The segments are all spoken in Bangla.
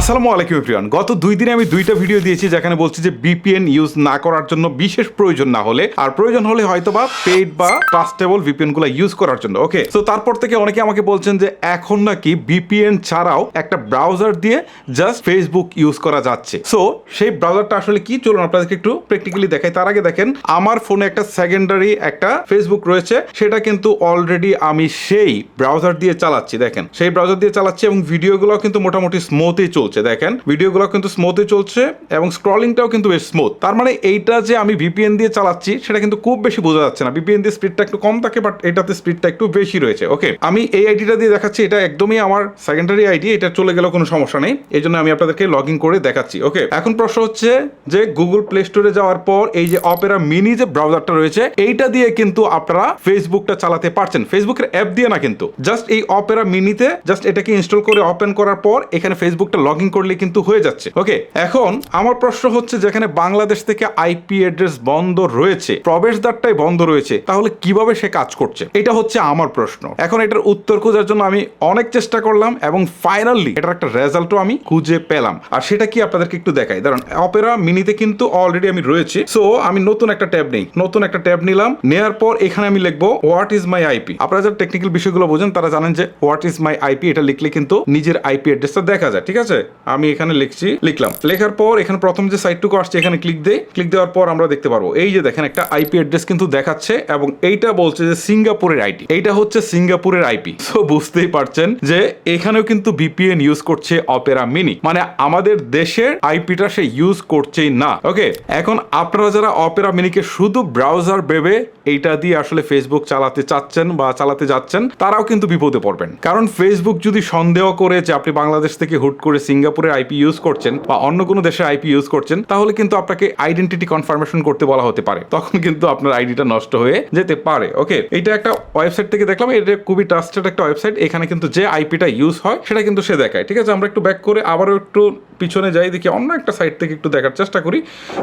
আসসালামু আলাইকুম প্রিয়ান গত দুই দিনে আমি দুইটা ভিডিও দিয়েছি যেখানে বলছি যে বিপিএন ইউজ না করার জন্য বিশেষ প্রয়োজন না হলে, আর প্রয়োজন হলে হয়তোবা পেইড বা ট্রাস্টেবল ভিপিএনগুলো ইউজ করার জন্য। ওকে, তো তারপর থেকে অনেকে আমাকে বলছেন যে এখন নাকি বিপিএন ছাড়াও একটা ব্রাউজার দিয়ে জাস্ট ফেসবুক ইউজ করা যাচ্ছে। সো, সেই ব্রাউজারটা আসলে কি? চলুন আপনাদেরকে একটু প্র্যাকটিক্যালি দেখাই। তার আগে দেখেন, আমার ফোনে একটা সেকেন্ডারি একটা ফেসবুক রয়েছে। সেটা কিন্তু অলরেডি আমি সেই ব্রাউজার দিয়ে চালাচ্ছি, দেখেন। সেই ব্রাউজার দিয়ে চালাচ্ছি এবং ভিডিওগুলো কিন্তু মোটামুটি স্মুথই চলছে। দেখেন। ভিডিওগুলো কিন্তু স্মুথই চলছে এবং স্ক্রলিংটাও কিন্তু বেশ স্মুথ তার মানে এইটা যে আমি ভিপিএন দিয়ে চালাচ্ছি, সেটা কিন্তু খুব বেশি বোঝা যাচ্ছে না। ভিপিএন দিয়ে স্পিডটা একটু কম থাকে বাট এটাতে স্পিডটা একটু বেশি রয়েছে। ওকে আমি এই আইডিটা দিয়ে দেখাচ্ছি। এটা একদমই আমার সেকেন্ডারি আইডি এটা চলে গেলেও কোনো সমস্যা নেই। এই জন্য আমি আপনাদেরকে লগ ইন করে দেখাচ্ছি। ওকে এখন প্রশ্ন হচ্ছে যে গুগল প্লে স্টোরে যাওয়ার পর এই যে অপেরা মিনি যে ব্রাউজারটা রয়েছে, এইটা দিয়ে কিন্তু আপনারা ফেসবুকটা চালাতে পারছেন। ফেসবুকের অ্যাপ দিয়ে না কিন্তু। জাস্ট এই অপেরা মিনিতে জাস্ট এটাকে ইনস্টল করে ওপেন করার পর এখানে ফেসবুকটা লগ ইন করলে কিন্তু হয়ে যাচ্ছে। ওকে, এখন আমার প্রশ্ন হচ্ছে যেখানে বাংলাদেশ থেকে আইপি অ্যাড্রেস বন্ধ রয়েছে, প্রবেশদ্বারটাই বন্ধ রয়েছে, তাহলে কীভাবে সে কাজ করছে? এটা হচ্ছে আমার প্রশ্ন। এখন এটার উত্তর খোঁজার জন্য আমি অনেক চেষ্টা করলাম এবং ফাইনালি এটার একটা রেজাল্টও আমি খুঁজে পেলাম। আর সেটা কি আপনাদেরকে একটু দেখাই। ধরুন অপেরা মিনিতে কিন্তু অলরেডি আমি রয়েছি। সো আমি নতুন একটা ট্যাব নেই। নতুন একটা ট্যাব নিলাম। নেওয়ার পর এখানে আমি লিখব হোয়াট ইজ মাই আইপি আপনারা যারা টেকনিক্যাল বিষয়গুলো বোঝেন, তারা জানেন যে হোয়াট ইজ মাই আইপি এটা লিখলে কিন্তু নিজের আইপি অ্যাড্রেসটা দেখা যায়। ঠিক আছে? আমি এখানে লিখছি, লিখলাম। লেখার পর এখানে প্রথম যে সাইটটুকু আসছে, এখানে ক্লিক দেই। ক্লিক দেওয়ার পর আমরা দেখতে পারব। এই যে দেখেন, একটা আইপি অ্যাড্রেস কিন্তু দেখাচ্ছে এবং এইটা বলছে যে সিঙ্গাপুরের আইটি এইটা হচ্ছে সিঙ্গাপুরের আইপি সো বুঝতেই পারছেন যে এখানেও কিন্তু ভিপিএন ইউজ করছে অপেরা মিনি মানে আমাদের দেশের আইপিটা সে ইউজ করছেই না। ওকে এখন আপনারা যারা অপেরা মিনিকে শুধু ব্রাউজার ভেবে এইটা দিয়ে আসলে ফেসবুক চালাতে চাচ্ছেন বা চালাতে যাচ্ছেন, তারাও কিন্তু বিপদে পড়বেন। কারণ ফেসবুক যদি সন্দেহ করে যে আপনি বাংলাদেশ থেকে হুট করে সিঙ্গাপুরের আইপি ইউজ করছেন বা অন্য কোনো দেশের আইপি ইউজ করছেন, তাহলে কিন্তু আপনাকে আইডেন্টিটি কনফার্মেশন করতে বলা হতে পারে। তখন কিন্তু আপনার আইডিটা নষ্ট হয়ে যেতে পারে ওকে এটা একটা ওয়েবসাইট থেকে দেখলাম, এটা খুবই ট্রাস্টেড একটা ওয়েবসাইট এখানে কিন্তু যে আইপিটা ইউজ হয়, সেটা কিন্তু সে দেখায়, ঠিক আছে? আমরা একটু ব্যাক করে আবারও একটু পিছনে যাই, দেখি অন্য একটা সাইট থেকে একটু দেখার চেষ্টা করি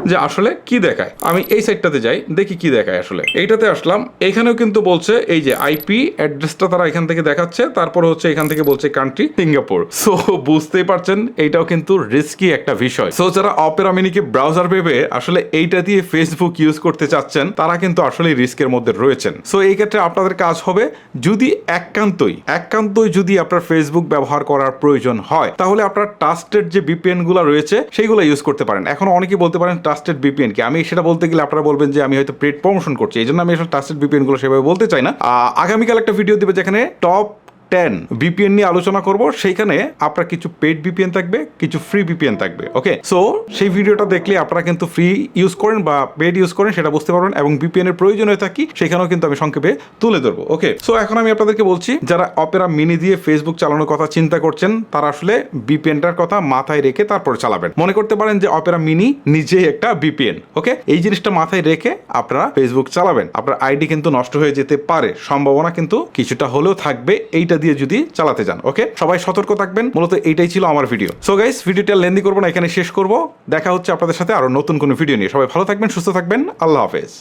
যে আসলে কি দেখায়। আমি এই সাইডটাতে যাই, দেখি কি দেখায় আসলে। এইটাতে আসলাম এখানেও কিন্তু বলছে, এই যে আইপি অ্যাড্রেসটা তারা এখান থেকে দেখাচ্ছে, তারপর হচ্ছে এখান থেকে বলছে কান্ট্রি সিঙ্গাপুর সো বুঝতেই পারছেন এইটাও কিন্তু রিস্কি একটা বিষয়। সো যারা অপেরা মিনিকে ব্রাউজার ভেবে আসলে এইটা দিয়ে ফেসবুক ইউজ করতে চাচ্ছেন, তারা কিন্তু আসলে রিস্কের মধ্যে রয়েছেন। সো এই ক্ষেত্রে আপনাদের কাজ হবে, যদি একান্তই একান্তই যদি আপনার ফেসবুক ব্যবহার করার প্রয়োজন হয়, তাহলে আপনার ট্রাস্টেড যে বিপিএন গুলো রয়েছে, সেইগুলো ইউজ করতে পারেন। এখন অনেকে বলতে পারেন ট্রাস্টেড বিপিএন কি? আমি সেটা বলতে গেলে আপনারা বলবেন যে আমি হয়তো পেড প্রমোশন করছি এই জন্য আমি আসলে ট্রাস্টেড ভিপিএনগুলো সেভাবে বলতে চাই না। আগামীকাল একটা ভিডিও দিবে যেখানে টপ টেন বিপিএন নিয়ে আলোচনা করব, সেইখানে আপনার কিছু পেড বিপিএন থাকবে, কিছু ফ্রি বিপিএন থাকবে ওকে সো সেই ভিডিওটা দেখলে আপনারা কিন্তু ফ্রি ইউজ করেন বা পেড ইউজ করেন, সেটা বুঝতে পারবেন এবং বিপিএন এর প্রয়োজন হয়ে থাকি সেখানেও কিন্তু আমি সংক্ষেপে তুলে ধরবো ওকে সো এখন আমি আপনাদেরকে বলছি, যারা অপেরা মিনি দিয়ে ফেসবুক চালানোর কথা চিন্তা করছেন, তারা আসলে বিপিএনটার কথা মাথায় রেখে তারপরে চালাবেন। মনে করতে পারেন যে অপেরা মিনি নিজেই একটা বিপিএন ওকে এই জিনিসটা মাথায় রেখে আপনারা ফেসবুক চালাবেন। আপনার আইডি কিন্তু নষ্ট হয়ে যেতে পারে, সম্ভাবনা কিন্তু কিছুটা হলেও থাকবে, এইটা দিয়ে যদি চালাতে যান ওকে সবাই সতর্ক থাকবেন, মূলত এইটাই ছিল আমার ভিডিও সো গাইস ভিডিওটা লেন্দি করব না, এখানে শেষ করব। দেখা হচ্ছে আপনাদের সাথে আরও নতুন কোনো ভিডিও নিয়ে। সবাই ভালো থাকবেন, সুস্থ থাকবেন, আল্লাহ হাফেজ।